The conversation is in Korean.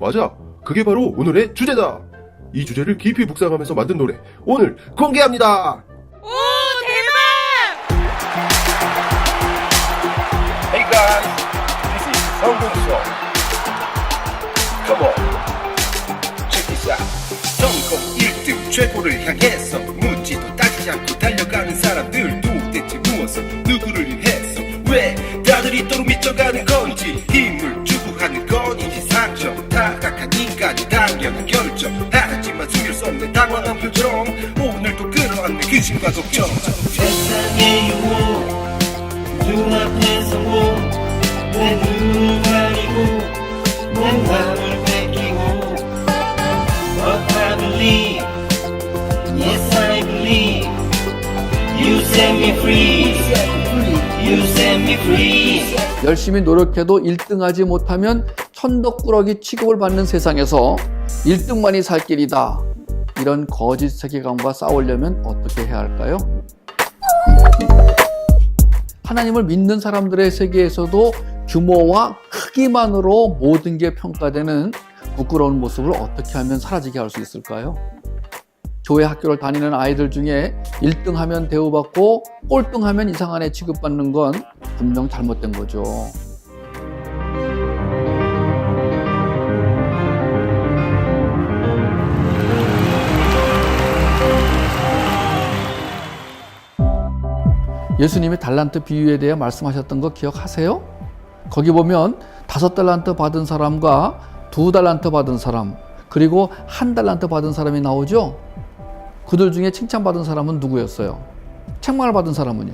맞아. 그게 바로 오늘의 주제다. 이 주제를 깊이 묵상하면서 만든 노래 오늘 공개합니다. 오 대박! Hey guys, this is 성공서. Come on, check this out. 성공 1등 최고를 향해서 묻지도 따지지 않고 달려가는 사람들 도대체 무엇을 누구를 위해서 왜 다들 이토록 미쳐가는 건지 힘을 추구 하는 건인지 상처 인간의 당연한 결정. 하지만 숨길 수 없는 당황한 표정. 오늘도 끌어안는 근심과 걱정. 세상의 유혹 눈앞에서 뭐내 눈을 가리고 내 맘을 뺏기고 But I believe Yes I believe. You set me free You set me free 열심히 노력해도 1등하지 못하면 천덕꾸러기 취급을 받는 세상에서 1등만이 살 길이다. 이런 거짓 세계관과 싸우려면 어떻게 해야 할까요? 하나님을 믿는 사람들의 세계에서도 규모와 크기만으로 모든 게 평가되는 부끄러운 모습을 어떻게 하면 사라지게 할 수 있을까요? 교회 학교를 다니는 아이들 중에 1등 하면 대우받고 꼴등 하면 이상한 애 취급받는 건 분명 잘못된 거죠. 예수님이 달란트 비유에 대해 말씀하셨던 거 기억하세요? 거기 보면 다섯 달란트 받은 사람과 두 달란트 받은 사람, 그리고 한 달란트 받은 사람이 나오죠? 그들 중에 칭찬받은 사람은 누구였어요? 책망을 받은 사람은요?